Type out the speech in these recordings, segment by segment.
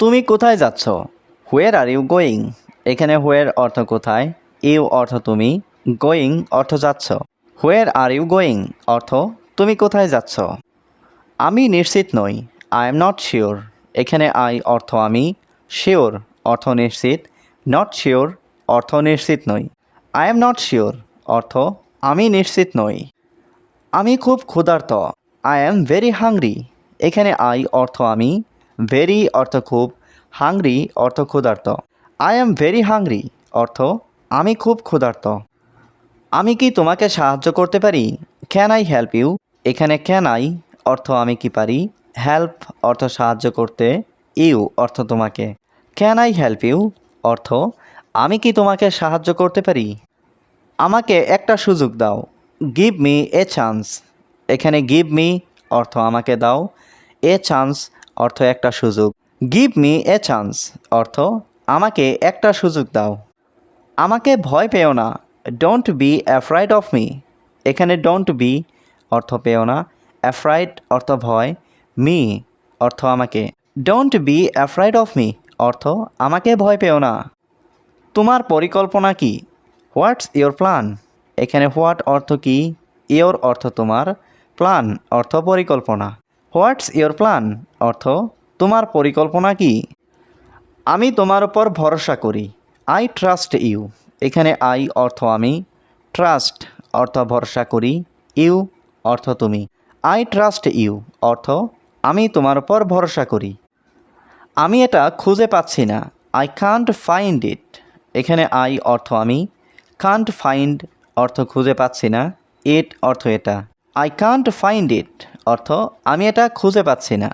তুমি কোথায় যাচ্ছ? হোয়ার আর ইউ গোয়িং এখানে হোয়ার অর্থ কোথায়? ইউ অর্থ তুমি গোয়িং অর্থ যাচ্ছ। হোয়ার আর ইউ গোয়িং অর্থ তুমি কোথায় যাচ্ছ? আমি নিশ্চিত নই। আই এম নট শিওর এখানে আই অর্থ আমি শিওর অর্থ নিশ্চিত। নট শিওর অর্থ নিশ্চিত নই। আই এম নট শিওর অর্থ আমি নিশ্চিত নই। আমি খুব ক্ষুধার্ত। আই এম ভেরি হাংরি এখানে আই অর্থ আমি ভেরি অর্থ খুব হাংরি অর্থ ক্ষুধার্ত। আই অ্যাম ভেরি হাংরি অর্থ, আমি খুব ক্ষুধার্ত। আমি কি তোমাকে সাহায্য করতে পারি? ক্যান আই হেল্প ইউ এখানে ক্যান আই অর্থ আমি কি পারি? হেল্প অর্থ সাহায্য করতে ইউ অর্থ তোমাকে। ক্যান আই হেল্প ইউ অর্থ, আমি কি তোমাকে সাহায্য করতে পারি? আমাকে একটা সুযোগ দাও। গিভ মি এ চান্স এখানে গিভ মি অর্থ আমাকে দাও। এ চান্স অর্থ একটা সুযোগ। গিভ মি এ চান্স অর্থ, আমাকে একটা সুযোগ দাও। আমাকে ভয় পেও না don't be afraid of me এখানে ডোন্ট বি অর্থ পেও না অ্যাফ্রাইড অর্থ ভয় মি অর্থ আমাকে। Don't be afraid of me অর্থ, আমাকে ভয় পেও না। তোমার পরিকল্পনা কি? হোয়াটস ইয়োর প্ল্যান এখানে হোয়াট অর্থ কি? ইয়োর অর্থ তোমার প্ল্যান অর্থ পরিকল্পনা। হোয়াটস ইয়োর প্ল্যান অর্থ, তোমার পরিকল্পনা কি? আমি তোমার উপর ভরসা করি। আই ট্রাস্ট ইউ এখানে আই অর্থ আমি। ট্রাস্ট অর্থ ভরসা করি। ইউ অর্থ তুমি। আই ট্রাস্ট ইউ অর্থ, আমি তোমার উপর ভরসা করি। আমি এটা খুঁজে পাচ্ছি না। আই কান্ট ফাইন্ড ইট এখানে আই অর্থ আমি। কান্ট ফাইন্ড অর্থ খুঁজে পাচ্ছি না। ইট অর্থ এটা। আই কান্ট ফাইন্ড ইট অর্থ, আমি এটা খুঁজে পাচ্ছি না।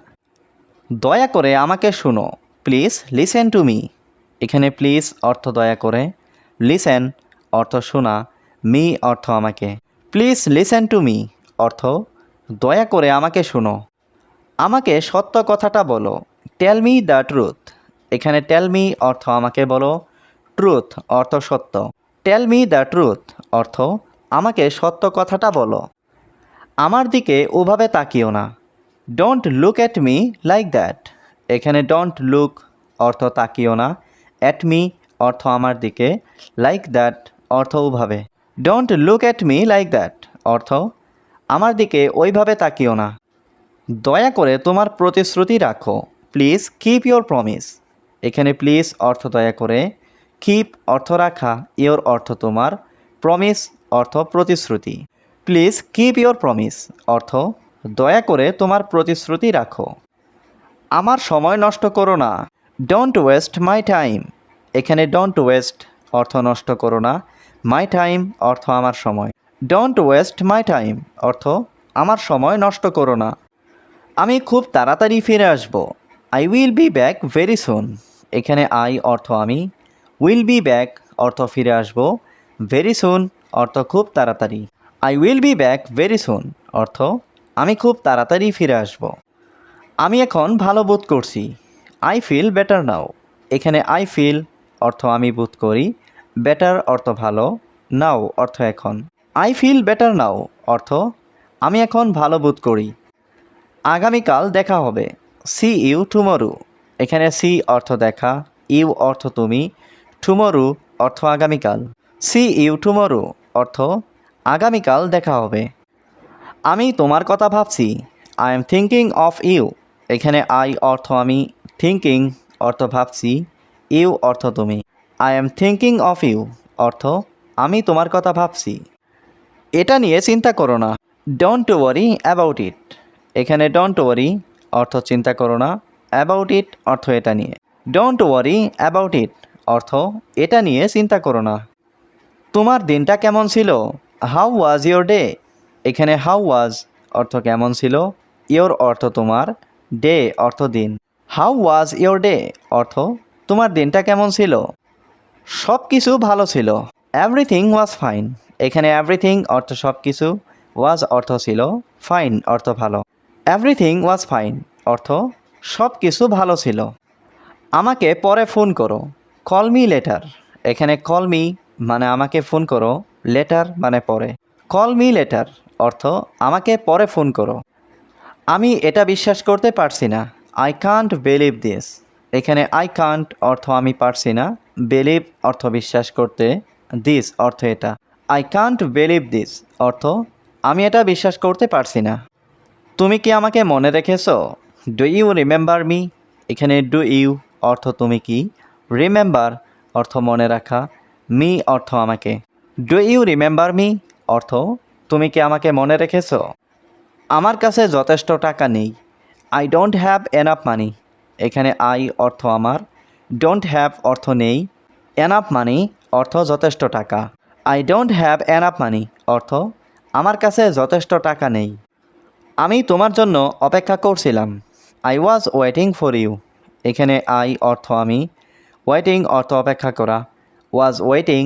দয়া করে আমাকে শুনো। প্লিজ লিসেন টু মি এখানে প্লিজ অর্থ দয়া করে। লিসেন অর্থ শোনা। মি অর্থ আমাকে। প্লিজ লিসেন টু মি অর্থ, দয়া করে আমাকে শোনো। আমাকে সত্য কথাটা বলো। টেল মি দ্য ট্রুথ এখানে টেল মি অর্থ আমাকে বলো। ট্রুথ অর্থ সত্য। টেল মি দ্য ট্রুথ অর্থ, আমাকে সত্য কথাটা বলো। আমার দিকে ওভাবে তাকিও না। Don't look at me like that এখানে ডোন্ট লুক অর্থ তাকিও না। অ্যাট মি অর্থ আমার দিকে। লাইক দ্যাট অর্থ ওভাবে। Don't look at me like that অর্থ আমার দিকে ওইভাবে তাকিও না। দয়া করে তোমার প্রতিশ্রুতি রাখো। প্লিজ কিপ ইয়োর প্রমিস এখানে প্লিজ অর্থ দয়া করে। কিপ অর্থ রাখা। ইয়োর অর্থ তোমার। প্রমিস অর্থ প্রতিশ্রুতি। Please keep your promise. অর্থ, দয়া করে তোমার প্রতিশ্রুতি রাখো। আমার সময় নষ্ট করো না। ডোন্ট ওয়েস্ট মাই টাইম এখানে ডোন্ট ওয়েস্ট অর্থ নষ্ট করো না। মাই টাইম অর্থ আমার সময়। ডোন্ট ওয়েস্ট মাই টাইম অর্থ আমার সময় নষ্ট করো না। আমি খুব তাড়াতাড়ি ফিরে আসব। I will be back very soon এখানে আই অর্থ আমি। উইল বি ব্যাক অর্থ ফিরে আসব। ভেরি সুন অর্থ খুব তাড়াতাড়ি। I will be back very soon অর্থ, আমি খুব তাড়াতাড়ি ফিরে আসব। আমি এখন ভালো বোধ করছি। আই ফিল বেটার নাও এখানে আই ফিল অর্থ আমি বোধ করি। বেটার অর্থ ভালো। নাও অর্থ এখন। আই ফিল বেটার নাও অর্থ, আমি এখন ভালো বোধ করি। আগামীকাল দেখা হবে। সি ইউ টুমরু এখানে সি অর্থ দেখা। ইউ অর্থ তুমি। টুমরু অর্থ আগামীকাল। সি ইউ টুমরু অর্থ আগামীকাল দেখা হবে। আমি তোমার কথা ভাবছি। I am thinking of you এখানে আই অর্থ আমি থিঙ্কিং অর্থ ভাবছি। ইউ অর্থ তুমি। I am thinking of you অর্থ আমি তোমার কথা ভাবছি। এটা নিয়ে চিন্তা করো না। ডোন্ট ওয়ারি অ্যাবাউট ইট এখানে ডোন্ট ওয়ারি অর্থ চিন্তা করো না। অ্যাবাউট ইট অর্থ এটা নিয়ে। ডোন্ট ওয়ারি অ্যাবাউট ইট অর্থ এটা নিয়ে চিন্তা করো না। তোমার দিনটা কেমন ছিল? হাউ ওয়াজ ইয়োর ডে এখানে হাউ ওয়াজ অর্থ কেমন ছিল? ইয়োর অর্থ তোমার ডে অর্থ দিন। হাউ ওয়াজ ইয়োর ডে অর্থ তোমার দিনটা কেমন ছিল? সব কিছু ভালো ছিল। এভরিথিং ওয়াজ ফাইন এখানে এভরিথিং অর্থ সব কিছু ওয়াজ অর্থ ছিল ফাইন অর্থ ভালো। এভরিথিং ওয়াজ ফাইন অর্থ সব কিছু ভালো ছিল। আমাকে পরে ফোন করো। কল মি লেটার এখানে কল মি মানে আমাকে ফোন করো। লেটার মানে পরে। কল মি লেটার, অর্থ আমাকে পরে ফোন করো। আমি এটা বিশ্বাস করতে পারছি না। আই কান্ট বিলিভ দিস এখানে আই কান্ট অর্থ আমি পারছি না। বিলিভ অর্থ বিশ্বাস করতে। দিস অর্থ এটা। আই কান্ট বিলিভ দিস অর্থ আমি এটা বিশ্বাস করতে পারছি না। তুমি কি আমাকে মনে রেখেছো? ডু ইউ রিমেম্বার মি এখানে ডু ইউ অর্থ তুমি কি? রিমেম্বার অর্থ মনে রাখা। মি অর্থ আমাকে। ডু ইউ রিমেম্বার মি অর্থ, তুমি কি আমাকে মনে রেখেছ? আমার কাছে যথেষ্ট টাকা নেই। I don't have enough money এখানে আই অর্থ আমার। ডোন্ট হ্যাভ অর্থ নেই। এনাফ মানি অর্থ যথেষ্ট টাকা। I don't have enough money অর্থ, আমার কাছে যথেষ্ট টাকা নেই। আমি তোমার জন্য অপেক্ষা করছিলাম। I was waiting for you এখানে আই অর্থ আমি। ওয়েটিং অর্থ অপেক্ষা করা। ওয়াজ ওয়েটিং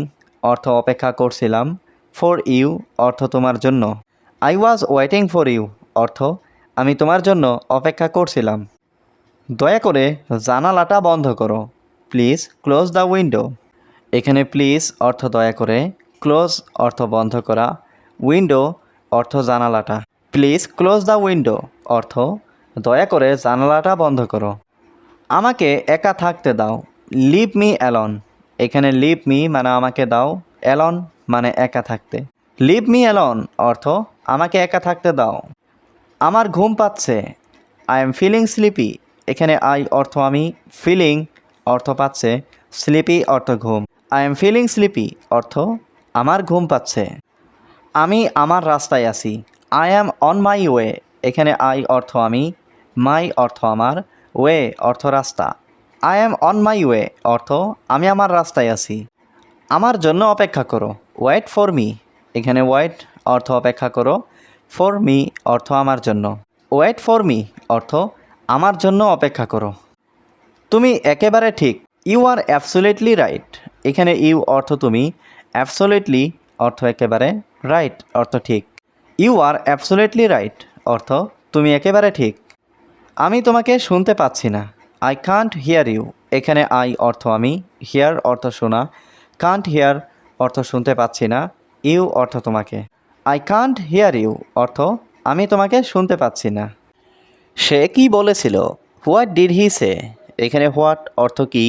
অর্থ অপেক্ষা করছিলাম ফর ইউ অর্থ তোমার জন্য। I was waiting for you অর্থ, আমি তোমার জন্য অপেক্ষা করছিলাম। দয়া করে জানালাটা বন্ধ করো। Please, close the window. এখানে প্লিজ অর্থ দয়া করে। ক্লোজ অর্থ বন্ধ করা। উইন্ডো অর্থ জানালাটা। প্লিজ, ক্লোজ দ্য উইন্ডো অর্থ দয়া করে জানালাটা বন্ধ করো। আমাকে একা থাকতে দাও। লিভ মি অ্যালন এখানে লিভ মি মানে আমাকে দাও অ্যালন মানে একা থাকতে। লিভ মি অ্যালন অর্থ আমাকে একা থাকতে দাও। আমার ঘুম পাচ্ছে আই এম ফিলিং স্লিপি এখানে আই অর্থ আমি ফিলিং অর্থ পাচ্ছে স্লিপি অর্থ ঘুম। আই এম ফিলিং স্লিপি অর্থ আমার ঘুম পাচ্ছে। আমি আমার রাস্তায় আছি I am on my way এখানে আই অর্থ আমি মাই অর্থ আমার ওয়ে অর্থ রাস্তা। I am on my way অর্থ, আমি আমার রাস্তায় আছি। আমার জন্য অপেক্ষা করো ওয়েট ফর মি এখানে ওয়েট অর্থ অপেক্ষা করো ফর মি অর্থ আমার জন্য। ওয়েট ফর মি অর্থ, আমার জন্য অপেক্ষা করো। তুমি একেবারে ঠিক ইউ আর অ্যাবসোলেটলি রাইট এখানে ইউ অর্থ তুমি অ্যাবসোলেটলি অর্থ একেবারে রাইট অর্থ ঠিক। ইউ আর অ্যাবসোলেটলি রাইট অর্থ, তুমি একেবারে ঠিক। আমি তোমাকে শুনতে পাচ্ছি না। আই কান্ট হিয়ার ইউ এখানে আই অর্থ আমি। হিয়ার অর্থ শোনা। কান্ট হিয়ার অর্থ শুনতে পাচ্ছি না। ইউ অর্থ তোমাকে। আই কান্ট হিয়ার ইউ অর্থ আমি তোমাকে শুনতে পাচ্ছি না। সে কি বলেছিল? হোয়াট ডিড হি সে এখানে হোয়াট অর্থ কি?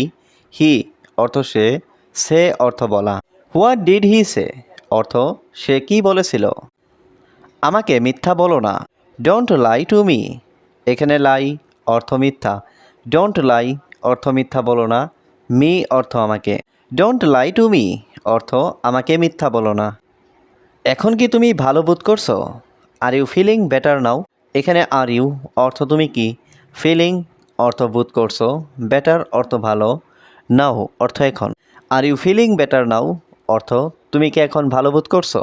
হি অর্থ সে। সে অর্থ বলা। হোয়াট ডিড হি সে অর্থ সে কি বলেছিল? আমাকে মিথ্যা বলো না। ডোন্ট লাই টু মি এখানে লাই অর্থ মিথ্যা। ডোন্ট লাই অর্থ মিথ্যা বলো না। মি অর্থ আমাকে। ডোন্ট লাই টু মি অর্থ আমাকে মিথ্যা বলো না। এখন কি তুমি ভালো বোধ করছ? Are you feeling better now এখানে আর ইউ অর্থ তুমি কি? ফিলিং অর্থ বোধ করছ। বেটার অর্থ ভালো। নাও অর্থ এখন। Are you feeling better now অর্থ তুমি কি এখন ভালো বোধ করছ?